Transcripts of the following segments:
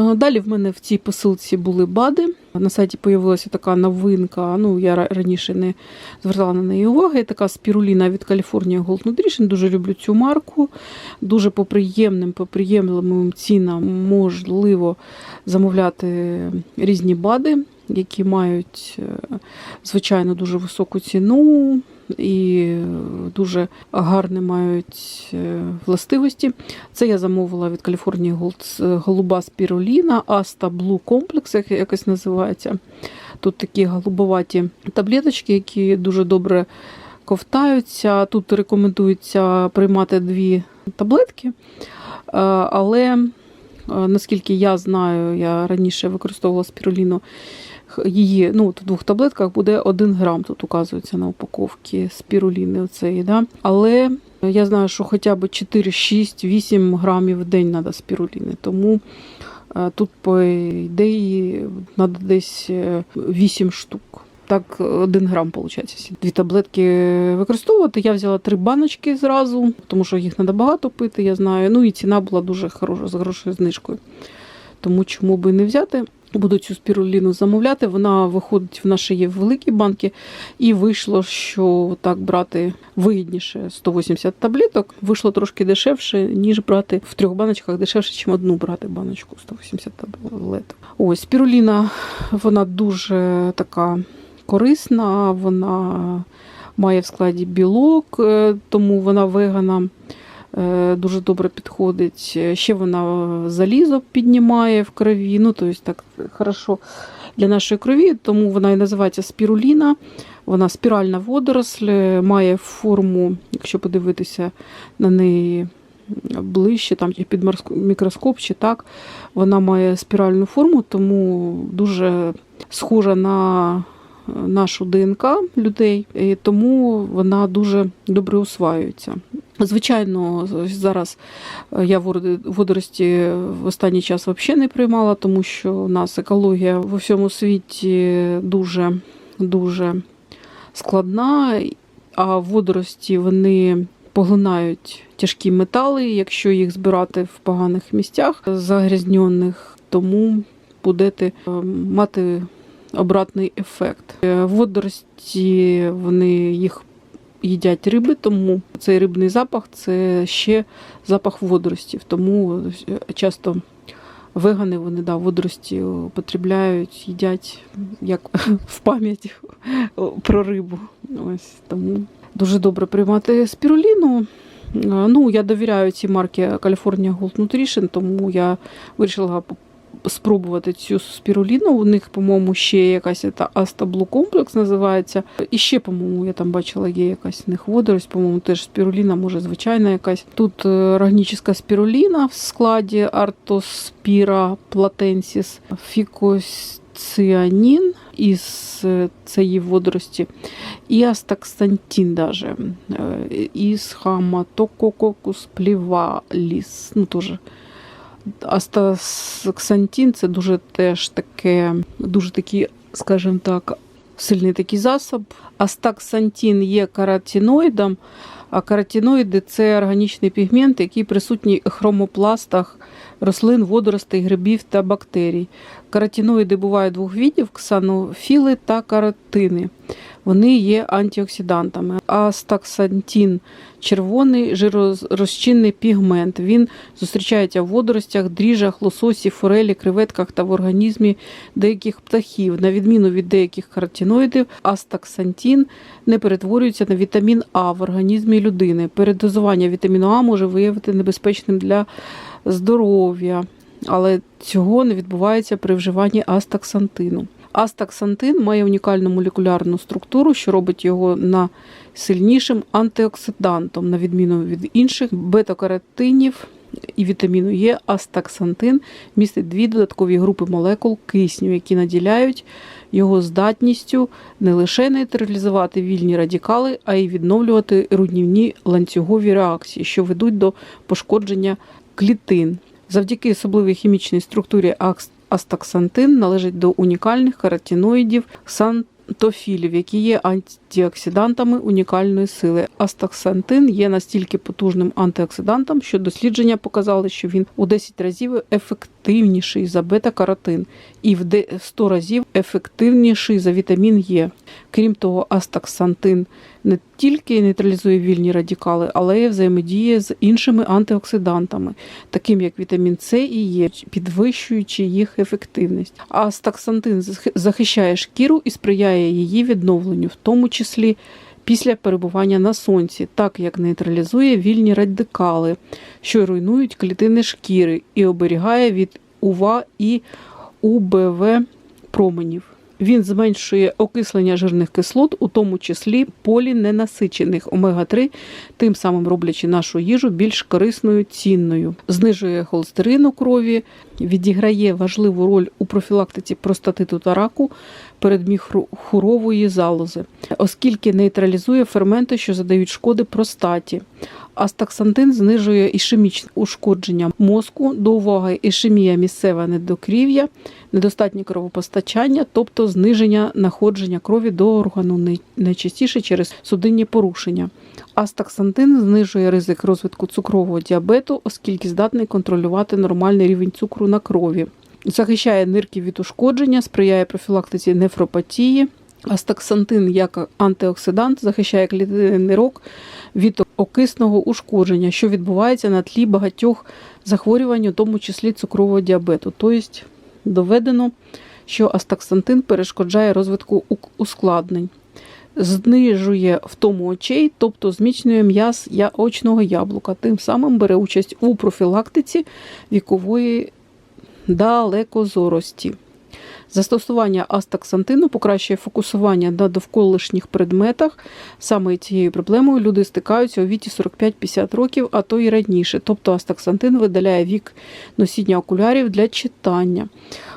Е, Далі в мене в цій посилці були БАДи. На сайті з'явилася така новинка. Ну, я раніше не звертала на неї уваги. Така спіруліна від California Gold Nutrition. Дуже люблю цю марку. Дуже по приємним, по приємним цінам можливо замовляти різні БАДи, які мають, е, звичайно, дуже високу ціну і дуже гарні мають е, властивості. Це я замовила від Gold е, голуба спіруліна, Аста Blue Complex, як якось називається. Тут такі голубоваті таблеточки, які дуже добре ковтаються. Тут рекомендується приймати дві таблетки. Е, Але наскільки я знаю, я раніше використовувала спіруліну. Її ну, в двох таблетках буде 1 грам, тут указується на упаковці спіруліни. Оцеї, да? Але я знаю, що хоча б 4, 6, 8 грамів в день треба спіруліни. Тому е, тут, по ідеї, треба десь е, 8 штук. Так, 1 грам, виходить. Дві таблетки використовувати. Я взяла три баночки зразу, тому що їх треба багато пити, я знаю. Ну і ціна була дуже хороша, з хорошою знижкою. Тому чому би не взяти? Буду цю спіруліну замовляти. Вона виходить в наші є великі банки, і вийшло, що так брати вигідніше 180 таблеток. Вийшло трошки дешевше, ніж брати в трьох баночках дешевше, ніж одну брати баночку 180 таблеток. Ось спіруліна, вона дуже така корисна, вона має в складі білок, е, тому вона вегана. Е, Дуже добре підходить. Ще вона залізо піднімає в крові. Ну, тобто так хорошо для нашої крові, тому вона і називається спіруліна. Вона спіральна водоросль, має форму, якщо подивитися на неї ближче, там чи під мікроскоп, чи так, вона має спіральну форму, тому дуже схожа на е, нашу ДНК людей, і тому вона дуже добре усваюється. Звичайно, зараз я водорості в останній час взагалі не приймала, тому що у нас екологія в всьому світі дуже, дуже складна, а водорості вони поглинають тяжкі метали, якщо їх збирати в поганих місцях загрязнених, тому будете е, мати обратний ефект. Е, Водорості вони їх їдять риби, тому цей рибний запах це ще запах водоростів. Тому е, часто вегани вони да, водорості потребляють, їдять як в пам'ять про рибу. Ось тому дуже добре приймати спіруліну. Е, Ну, я довіряю цій марці California Gold Nutrition, тому я вирішила спробувати цю спіруліну. У них, по-моєму, ще якась та Астаблу комплекс називається. І ще, по-моєму, я там бачила, є якась в них водорость, по-моєму, теж спіруліна, може, звичайна якась. Тут е, органічна спіруліна в складі артоспіра платенсіс, фікоціанін із е, цієї водорості, і астаксантин даже, е, із хаматокококус пліваліс, ну теж Астаксантин це дуже теж таке, дуже такий, скажімо так, сильний такий засоб. Астаксантин є каротиноїдом, а каротиноїди це органічний пігмент, який присутній у хромопластах рослин, водоростей, грибів та бактерій. Каротиноїди бувають двох видів: ксанофіли та каротини. Вони є антиоксидантами. Астаксантин червоний жиророзчинний пігмент. Він зустрічається в водоростях, дріжджах, лососі, форелі, креветках та в організмі деяких птахів. На відміну від деяких каротиноїдів, астаксантин не перетворюється на вітамін А в організмі людини. Передозування вітаміну А може виявити небезпечним для здоров'я, але цього не відбувається при вживанні астаксантину. Астаксантин має унікальну молекулярну структуру, що робить його найсильнішим антиоксидантом, на відміну від інших бета-каротинів і вітаміну Е. Астаксантин містить дві додаткові групи молекул кисню, які наділяють його здатністю не лише нейтралізувати вільні радикали, а й відновлювати руйнівні ланцюгові реакції, що ведуть до пошкодження клітин. Завдяки особливій хімічній структурі астаксантин належить до унікальних каротиноїдів сантофілів, які є антиоксидантами унікальної сили. Астаксантин є настільки потужним антиоксидантом, що дослідження показали, що він у 10 разів ефективніший за бета-каротин і в 100 разів ефективніший за вітамін Е. Крім того, астаксантин не тільки нейтралізує вільні радикали, але й взаємодіє з іншими антиоксидантами, таким як вітамін С і Е, підвищуючи їх ефективність. Астаксантин захищає шкіру і сприяє її відновленню, в тому числі після перебування на сонці, так як нейтралізує вільні радикали, що руйнують клітини шкіри і оберігає від УВА і УБВ променів. Він зменшує окислення жирних кислот, у тому числі поліненасичених омега-3, тим самим роблячи нашу їжу більш корисною цінною. Знижує холестерин у крові, відіграє важливу роль у профілактиці простатиту та раку передміхурової залози, оскільки нейтралізує ферменти, що задають шкоди простаті. Астаксантин знижує ішемічне ушкодження мозку, до уваги ішемія місцеве недокрів'я, недостатнє кровопостачання, тобто зниження находження крові до органу найчастіше через судинні порушення. Астаксантин знижує ризик розвитку цукрового діабету, оскільки здатний контролювати нормальний рівень цукру на крові. Захищає нирки від ушкодження, сприяє профілактиці нефропатії. Астаксантин як антиоксидант захищає клітини нирок від окисного ушкодження, що відбувається на тлі багатьох захворювань, у тому числі цукрового діабету. Тобто доведено, що астаксантин перешкоджає розвитку ускладнень, знижує втому очей, тобто зміцнює м'яз очного яблука, тим самим бере участь у профілактиці вікової далекозорості. Застосування астаксантину покращує фокусування на довколишніх предметах. Саме цією проблемою люди стикаються у віці 45-50 років, а то й раніше. Тобто астаксантин видаляє вік носіння окулярів для читання.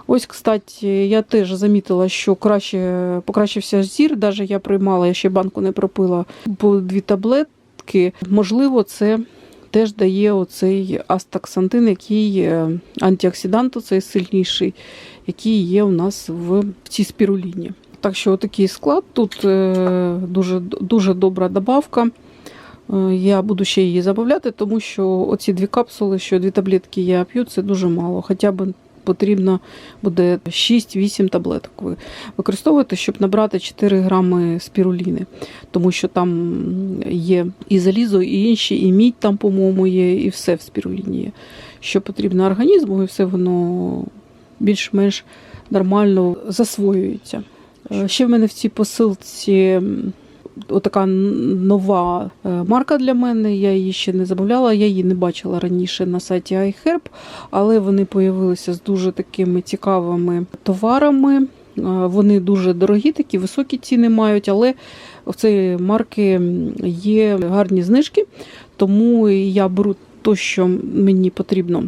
Ось, кстати, я теж замітила, що краще покращився зір. Навіть я приймала, я ще банку не пропила по дві таблетки. Можливо, це теж дає оцей астаксантин, який е, антиоксидант, оцей сильніший, який є у нас в цій спіруліні. Так що такий склад. Тут е, дуже, дуже добра добавка. Е, Я буду ще її замовляти, тому що оці дві капсули, що дві таблетки я п'ю, це дуже мало. Хоча б потрібно буде 6-8 таблеток використовувати, щоб набрати 4 грами спіруліни. Тому що там є і залізо, і інші, і мідь там, по-моєму, є, і все в спіруліні є. Що потрібно організму, і все воно більш-менш нормально засвоюється. Е, Ще в мене в цій посилці отака нова е, марка для мене. Я її ще не замовляла, я її не бачила раніше на сайті iHerb, але вони появилися з дуже такими цікавими товарами. Е, Вони дуже дорогі, такі високі ціни мають, але в цієї марки є гарні знижки, тому я беру те, що мені потрібно.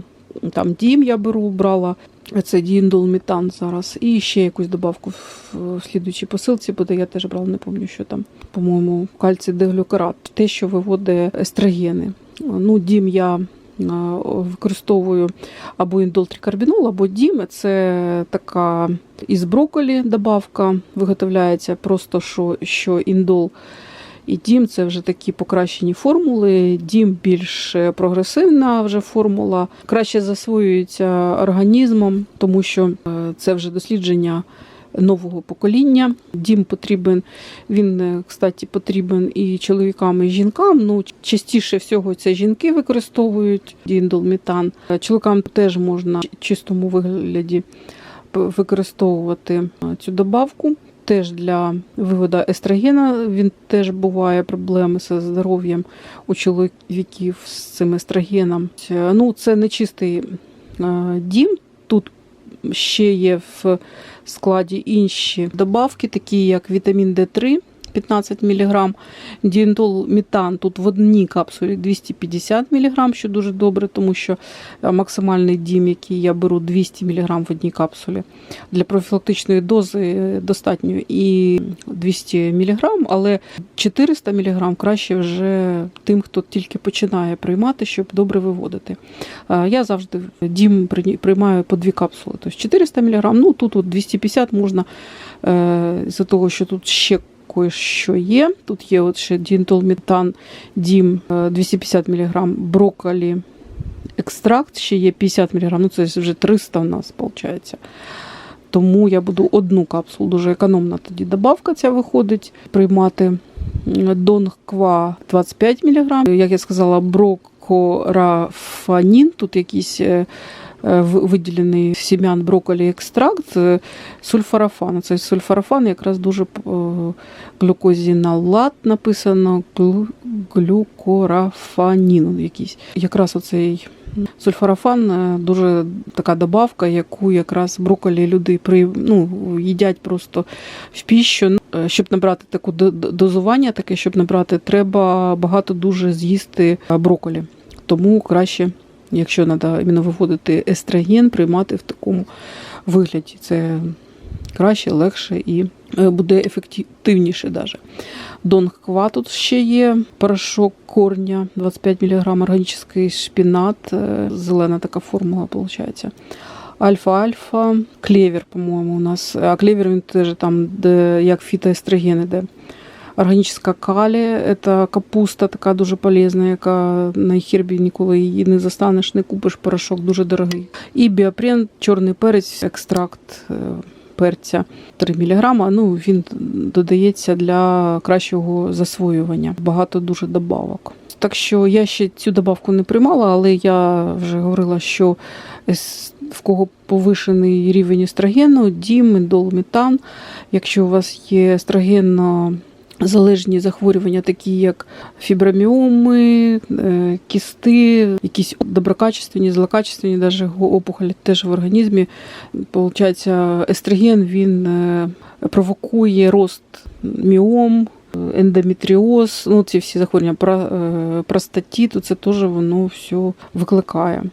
Там дім я беру, брала це дііндолмітан зараз. І ще якусь добавку в слідуючій посилці буде. Я теж брала, не пам'ятаю, що там, по-моєму, кальцій деглюкарат, те, що виводить естрогени. Ну, дім я використовую або індолтрикарбінол, або дім. Це така із брокколі добавка виготовляється, просто що, що індол. І дім це вже такі покращені формули. Дім більш е, прогресивна вже формула, краще засвоюється організмом, тому що е, це вже дослідження нового покоління. Дім потрібен, він, е, кстати, потрібен і чоловікам, і жінкам. Ну, частіше всього це жінки використовують діндолмітан. Чоловікам теж можна в чистому вигляді використовувати цю добавку. Теж для виводу естрогена він теж буває проблеми зі здоров'ям у чоловіків з цим естрогеном. Ну, це не чистий е, дім. Тут ще є в складі інші добавки, такі як вітамін Д3. 15 мг, дієнтол-мітан тут в одній капсулі 250 мг, що дуже добре, тому що е, максимальний дім, який я беру 200 мг в одній капсулі. Для профілактичної дози е, достатньо і 200 мг, але 400 мг краще вже тим, хто тільки починає приймати, щоб добре виводити. Е, Я завжди дім приймаю по дві капсули. Тобто 400 мг, ну тут от 250 можна з-за того, що тут ще кое-що є. Тут є от ще дінтолметан дім е, 250 мг, брокколі екстракт, ще є 50 мг, ну це вже 300 у нас виходить. Тому я буду одну капсулу, дуже економна тоді добавка ця виходить. Приймати Донгква 25 мг. Як я сказала, брокорафанін, тут якийсь е, е, виділений з сім'ян брокколі екстракт, сульфарафан. Цей сульфарафан якраз дуже е, глюкозінолат написано, глюкорафанін якийсь. Якраз оцей Сульфарафан дуже така добавка, яку якраз брокколі люди при, ну, їдять просто в піщу. Ну, Щоб набрати таку до- до- дозування, таке, щоб набрати, треба багато дуже з'їсти брокколі. Тому краще, якщо треба іменно виводити естроген, приймати в такому вигляді. Це краще, легше і е, буде ефективніше даже. Донгква тут ще є, порошок корня, 25 мг, органічний шпінат, е, зелена така формула, виходить. Альфа-альфа, клевер, по-моєму, у нас. А клевер він теж там, де як фітоестрогени, іде. Органічна калі, це капуста така дуже полезна, яка на хербі ніколи її не застанеш, не купиш порошок, дуже дорогий. І біопрен, чорний перець, екстракт е, перця 3 мг. Ну, він додається для кращого засвоювання. Багато дуже добавок. Так що я ще цю добавку не приймала, але я вже говорила, що в кого повишений рівень естрогену, дім, долметан. Якщо у вас є естрогенно залежні захворювання, такі як фіброміоми, е, кісти, якісь доброкачественні, злокачественні, навіть опухолі теж в організмі. Получається, естроген він е, провокує рост міом, ендометріоз, ну ці всі захворювання, е, простатиту, це теж воно все викликає.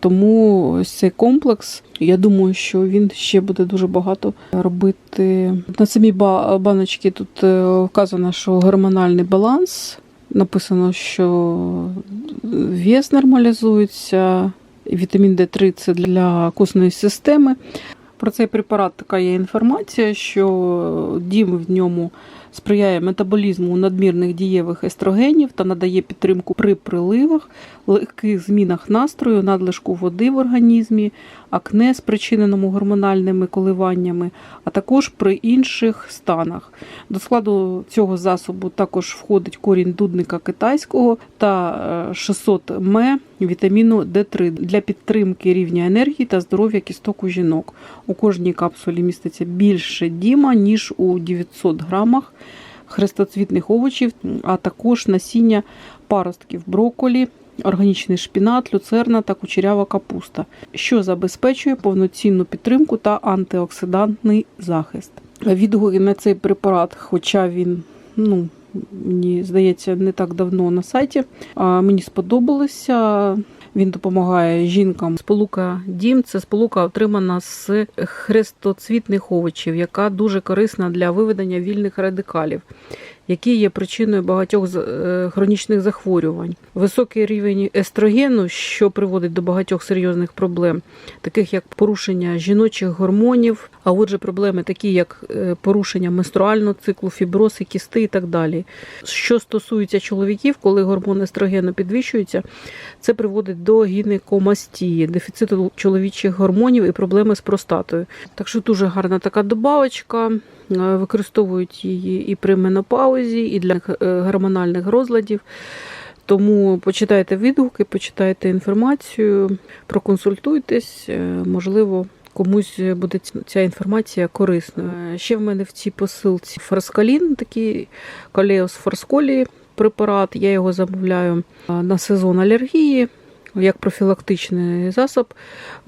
Тому ось цей комплекс, я думаю, що він ще буде дуже багато робити. На самій ба- баночці тут е, вказано, що гормональний баланс. Написано, що вес нормалізується, вітамін Д3 це для костної системи. Про цей препарат така є інформація, що дім в ньому сприяє метаболізму надмірних дієвих естрогенів та надає підтримку при приливах, легких змінах настрою, надлишку води в організмі, акне, спричиненому гормональними коливаннями, а також при інших станах. До складу цього засобу також входить корінь дудника китайського та е, 600 м вітаміну Д3 для підтримки рівня енергії та здоров'я кісток у жінок. У кожній капсулі міститься більше діма, ніж у 900 грамах хрестоцвітних овочів, а також насіння паростків брокколі, органічний шпінат, люцерна та кучерява капуста, що забезпечує повноцінну підтримку та антиоксидантний захист. Відгуки на цей препарат, хоча він, ну, мені здається, не так давно на сайті, мені сподобалося. Він допомагає жінкам. Сполука дім це сполука отримана з хрестоцвітних овочів, яка дуже корисна для виведення вільних радикалів, які є причиною багатьох е, хронічних захворювань. Високий рівень естрогену, що приводить до багатьох серйозних проблем, таких як порушення жіночих гормонів, а отже, проблеми такі, як е, порушення менструального циклу, фібрози, кісти і так далі. Що стосується чоловіків, коли гормон естрогену підвищується, це приводить до гінекомастії, дефіциту чоловічих гормонів і проблеми з простатою. Так що дуже гарна така добавочка. Е, Використовують її і при менопаузі, і для е, гормональних розладів. Тому почитайте відгуки, почитайте інформацію, проконсультуйтесь, е, можливо. Комусь буде ця інформація корисною. Ще в мене в цій посилці форскалін, такий колеос форсколі препарат. Я його замовляю на сезон алергії. Як профілактичний засоб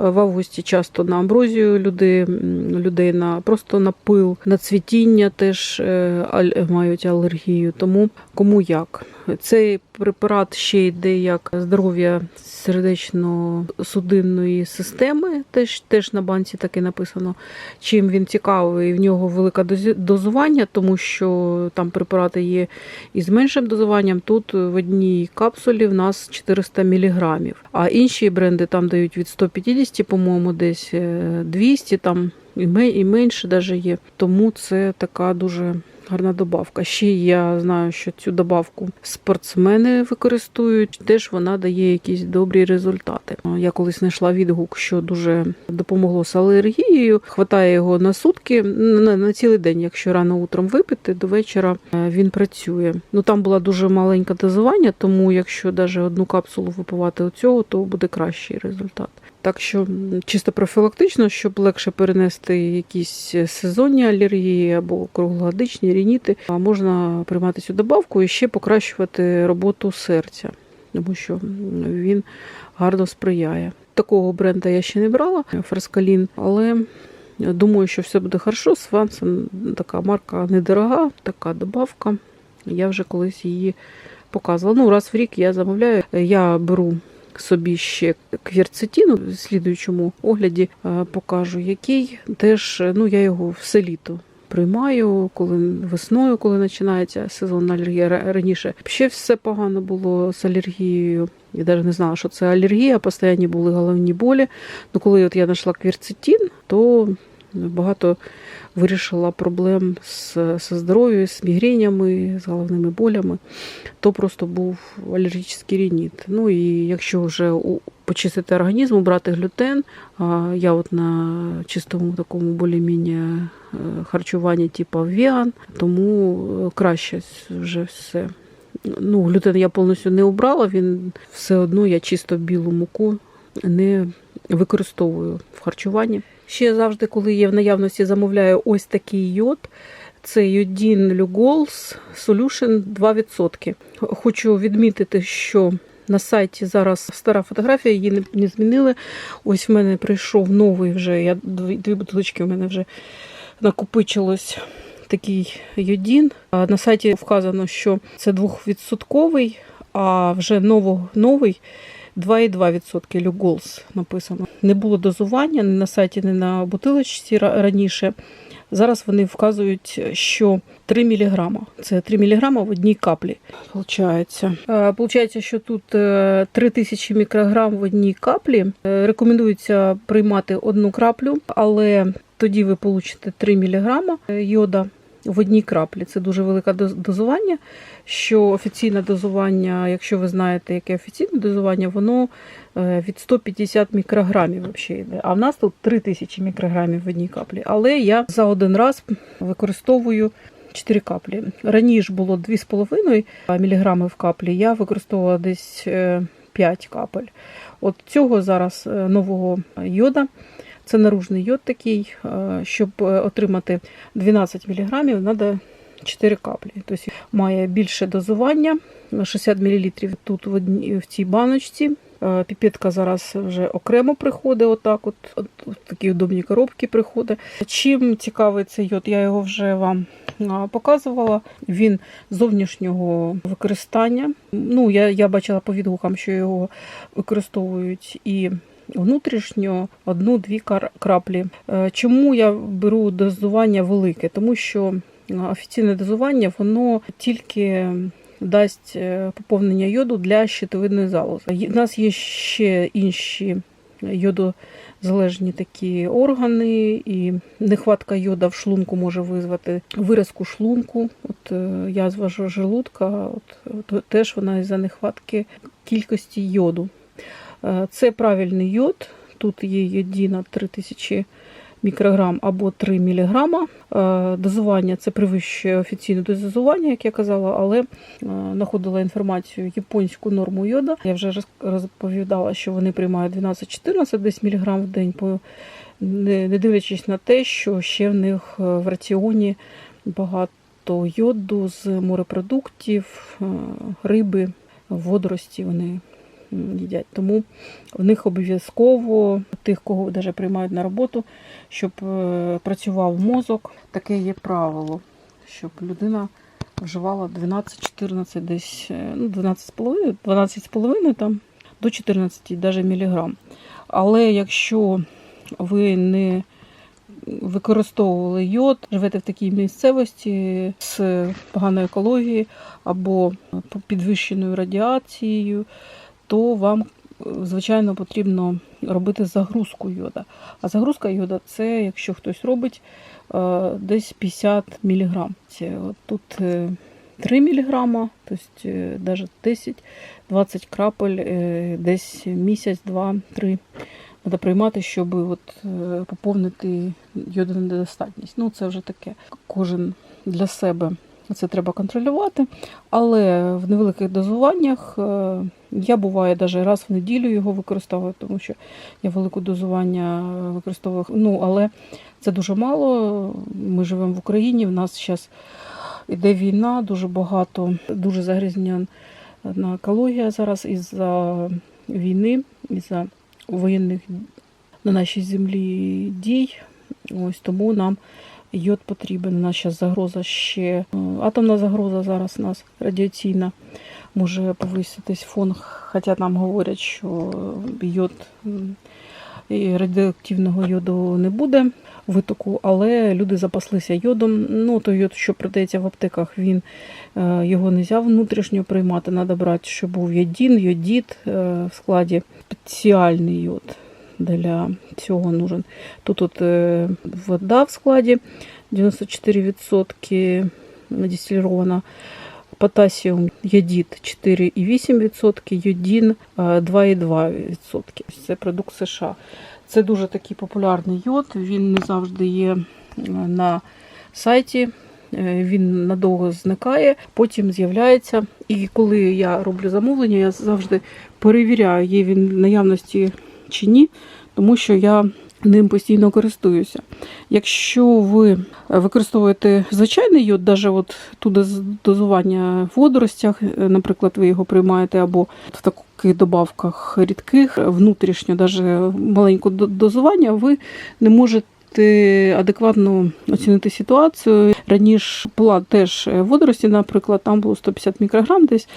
Е, в августі часто на амброзію люди, людей на просто на пил, на цвітіння теж е, мають алергію. Тому кому як. Цей препарат ще йде як здоров'я сердечно-судинної системи. Теж, теж на банці таке написано. Чим він цікавий, в нього велике дозування, тому що там препарати є і з меншим дозуванням. Тут в одній капсулі в нас 400 мг. А інші бренди там дають від 150, по-моєму, десь е, 200 там. І і менше даже є. Тому це така дуже гарна добавка. Ще я знаю, що цю добавку спортсмени використовують, теж вона дає якісь добрі результати. Я колись знайшла відгук, що дуже допомогло з алергією. Хватає його на сутки, на, на цілий день, якщо рано утром випити, до вечора е, він працює. Ну там була дуже маленьке дозування, тому якщо навіть одну капсулу випивати оцього, то буде кращий результат. Так що чисто профілактично, щоб легше перенести якісь сезонні алергії або круглогодичні рініти, можна приймати цю добавку і ще покращувати роботу серця, тому що він гарно сприяє. Такого бренда я ще не брала, фраскалін, але думаю, що все буде хорошо. Свансен така марка недорога, така добавка. Я вже колись її показувала. Ну, раз в рік я замовляю. Я беру собі ще квірцетін, в слідуючому огляді е, покажу, який теж ну я його все літо приймаю, коли весною, коли починається сезонна алергія. Раніше ще все погано було з алергією. Я навіть не знала, що це алергія, постійні були головні болі. Ну, коли от я знайшла квірцетін, то багато вирішила проблем з, зі здоров'ям, з мігренями, з головними болями то просто був алергічний рініт. Ну і якщо вже почистити організм, убрати глютен, я от на чистому такому більш-менш е, харчуванні типу веган, тому е, краще вже все. Ну, глютен я повністю не обрала, він все одно я чисто білу муку не використовую в харчуванні. Ще завжди, коли є в наявності, замовляю ось такий йод. Це Йодін Люголс Solution 2%. Хочу відмітити, що на сайті зараз стара фотографія, її не, змінили. Ось в мене прийшов новий вже. Я дві, дві бутилочки в мене вже накопичилось. Такий йодін. На сайті вказано, що це 2%, а вже ново, новий 2,2% Люголс написано. Не було дозування ні на сайті, ні на бутилочці раніше. Зараз вони вказують, що 3 мг. Це 3 мг в одній каплі. Получається. Е, Получається, що тут е, 3000 мікрограм в одній каплі. Е, Рекомендується приймати одну краплю, але тоді ви получите 3 мг йода в одній краплі. Це дуже велике дозування. Що офіційне дозування, якщо ви знаєте, яке офіційне дозування, воно е, від 150 мікрограмів взагалі йде. А в нас тут 3000 мікрограмів в одній каплі. Але я за один раз використовую 4 каплі. Раніше було 2,5 мг в каплі, я використовувала десь е, 5 капель. От цього зараз е, нового йода. Це наружний йод такий, е, щоб е, отримати 12 мг, треба 4 каплі. Тобто має більше дозування, 60 мл тут в, цій баночці. Е, Піпетка зараз вже окремо приходить, отак, от, от, в такі удобні коробки приходить. Чим цікавий цей йод, я його вже вам показувала. Він зовнішнього використання. Ну, я, я бачила по відгукам, що його використовують і внутрішньо одну-дві краплі. Е, Чому я беру дозування велике? Тому що е, офіційне дозування воно тільки дасть е, поповнення йоду для щитовидної залози. У нас є ще інші йодозалежні такі органи, і нехватка йода в шлунку може визвати виразку шлунку. От язва желудка, от, от теж вона із-за нехватки кількості йоду. Е, Це правильний йод. Тут є йодіна 3000 мікрограм або 3 міліграма. Е, Дозування це перевищує офіційне дозування, як я казала, але е, знаходила інформацію японську норму йода. Я вже роз- розповідала, що вони приймають 12-14 десь міліграм в день, не дивлячись на те, що ще в них в раціоні багато йоду з морепродуктів, риби, водорості вони їдять. Тому в них обов'язково тих, кого навіть приймають на роботу, щоб е, працював мозок. Таке є правило, щоб людина вживала 12-14 десь, е, ну, 12,5, 12,5 там, до 14 навіть міліграм. Але якщо ви не використовували йод, живете в такій місцевості з поганою екологією або підвищеною радіацією, то вам звичайно, потрібно робити загрузку йода. А загрузка йода це, якщо хтось робить, е, десь 50 мг. Тут е, 3 мг, тобто навіть 10-20 крапель, е, десь місяць, два, три. Треба приймати, щоб от, е, поповнити йодну недостатність. Ну, це вже таке. Кожен для себе це треба контролювати. Але в невеликих дозуваннях е, я буває навіть раз в неділю його використовую, тому що я велике дозування використовую. Ну, але це дуже мало. Ми живемо в Україні, в нас зараз іде війна, дуже багато, дуже загрізнена екологія зараз із-за війни, із-за воєнних на нашій землі дій. Ось тому нам йод потрібен. У нас зараз загроза ще е, атомна загроза зараз у нас радіаційна може повиситись фон, хоча нам говорять, що йод і радіоактивного йоду не буде витоку, але люди запаслися йодом. Ну, той йод, що продається в аптеках, він е, його не можна внутрішньо приймати. Треба брати, щоб був йодін, йодід е, в складі спеціальний йод для цього нужен. Тут от е, вода в складі 94% дистилірована. Потасіум йодід 4,8%, йодін е, 2,2%. Це продукт США. Це дуже такий популярний йод. Він не завжди є е, на сайті. Е, Він надовго зникає, потім з'являється. І коли я роблю замовлення, я завжди перевіряю, є він наявності чи ні, тому що я ним постійно користуюся. Якщо ви використовуєте звичайний йод, навіть от ту дозування в водоростях, е, наприклад, ви його приймаєте або в таких добавках рідких, внутрішньо, навіть маленьке до- дозування, ви не можете адекватно оцінити ситуацію. Раніше була теж водорості, наприклад, там було 150 мікрограм десь,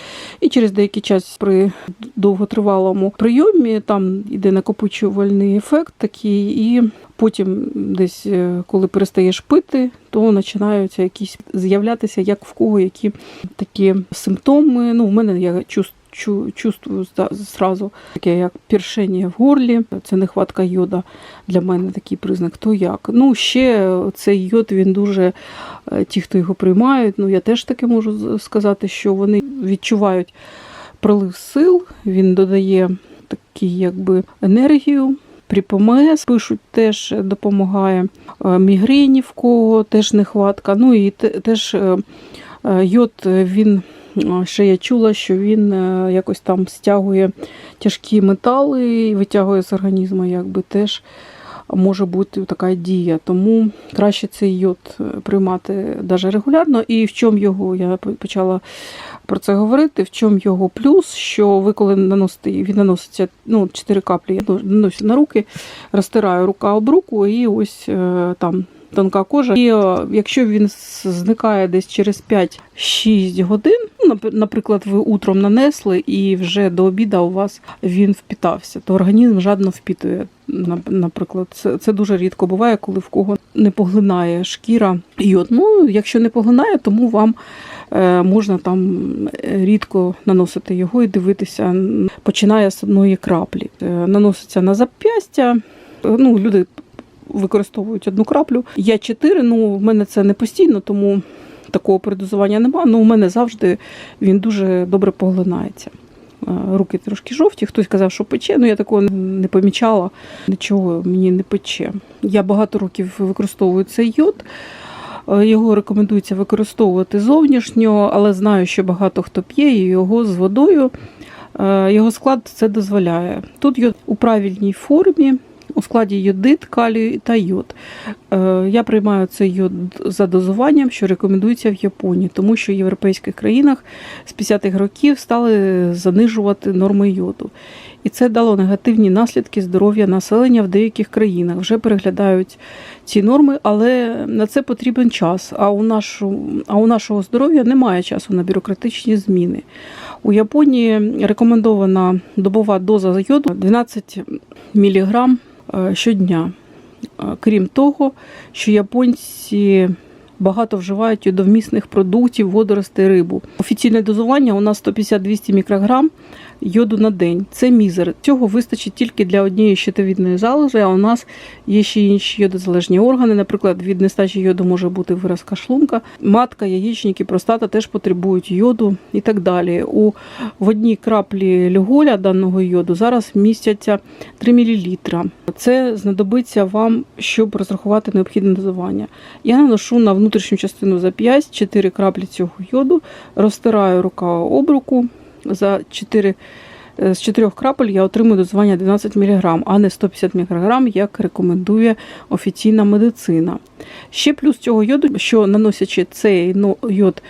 і через деякий час при довготривалому прийомі там іде накопичувальний ефект такий, і потім десь, е, коли перестаєш пити, то починаються якісь з'являтися, як в кого які такі симптоми. Ну, в мене я чувствую. Чу, чувствую зразу таке як першення в горлі, це нехватка йода для мене такий признак. То як? Ну, ще цей йод він дуже, е, ті, хто його приймають, ну я теж таке можу сказати, що вони відчувають прилив сил, він додає такий якби енергію. При ПМС пишуть, теж допомагає. Е, Мігрені в кого теж нехватка. Ну і теж е, е, йод е, він е, ще я чула, що він е, якось там стягує тяжкі метали і витягує з організму, якби теж може бути така дія. Тому краще цей йод е, приймати навіть регулярно. І в чому його я почала про це говорити. В чому його плюс, що ви коли наносите, він наноситься ну, 4 каплі, я наношу на руки, розтираю рука об руку, і ось е, там тонка кожа. І е, якщо він зникає десь через 5-6 годин, ну, наприклад, ви утром нанесли і вже до обіду у вас він впітався, то організм жадно впітує. Наприклад, це, це дуже рідко буває, коли в кого не поглинає шкіра йод. Ну, якщо не поглинає, тому вам е, можна там е, рідко наносити його і дивитися. Починає з одної краплі. Е, Наноситься на зап'ястя. Е, Ну, люди використовують одну краплю. Я чотири, ну в мене це не постійно, тому такого передозування немає. Ну, у мене завжди він дуже добре поглинається. Е, Руки трошки жовті, хтось казав, що пече, ну я такого не помічала, нічого мені не пече. Я багато років використовую цей йод. Е, Його рекомендується використовувати зовнішньо, але знаю, що багато хто п'є його з водою. Е, Його склад це дозволяє. Тут йод у правильній формі, у складі йодит, калій та йод. Е, Я приймаю цей йод за дозуванням, що рекомендується в Японії, тому що в європейських країнах з 50-х років стали занижувати норми йоду. І це дало негативні наслідки здоров'я населення в деяких країнах. Вже переглядають ці норми, але на це потрібен час. А у, нашу, а у нашого здоров'я немає часу на бюрократичні зміни. У Японії рекомендована добова доза йоду 12 мг щодня. Е, Крім того, що японці багато вживають йодовмісних продуктів, водоростей, рибу. Офіційне дозування у нас 150-200 мікрограм. Йоду на день. Це мізер. Цього вистачить тільки для однієї щитовідної залози, а у нас є ще інші йодозалежні органи. Наприклад, від нестачі йоду може бути виразка шлунка, матка, яєчники, простата теж потребують йоду і так далі. У в одній краплі люголя даного йоду зараз містяться 3 мл. Це знадобиться вам, щоб розрахувати необхідне дозування. Я наношу на внутрішню частину зап'ясть 4 краплі цього йоду, розтираю рука об руку. За 4, е, з 4 крапель я отримую дозування 12 мг, а не 150 мг, як рекомендує офіційна медицина. Ще плюс цього йоду, що наносячи цей ну, йод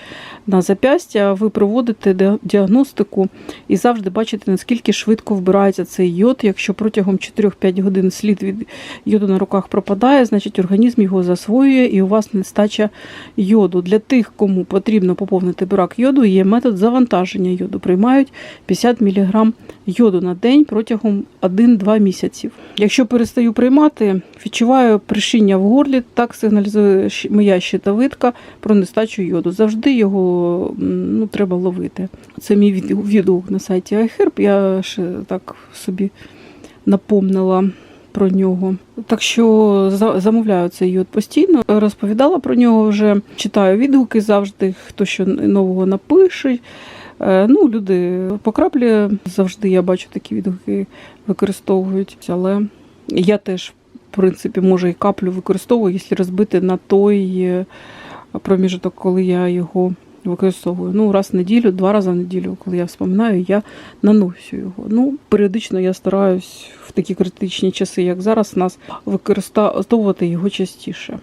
на зап'ястя, ви проводите діагностику і завжди бачите, наскільки швидко вбирається цей йод. Якщо протягом 4-5 годин слід від йоду на руках пропадає, значить організм його засвоює і у вас нестача йоду. Для тих, кому потрібно поповнити брак йоду, є метод завантаження йоду. Приймають 50 мг йоду на день протягом 1-2 місяців. Якщо перестаю приймати, відчуваю пришіння в горлі, так сигналізує моя щитовидка про нестачу йоду. Завжди його ну, треба ловити. Це мій відгук- відгук на сайті iHerb. Я ще так собі напомнила про нього. Так що замовляю цей йод постійно. Розповідала про нього вже, читаю відгуки завжди, хто що нового напише. Е, Ну, люди по краплі завжди я бачу такі відгуки використовують, але я теж, в принципі, може і каплю використовую, якщо розбити на той е, проміжок, коли я його використовую. Ну, раз в неділю, два рази в неділю, коли я вспоминаю, я наношу його. Ну, періодично я стараюсь в такі критичні часи, як зараз, нас використовувати його частіше.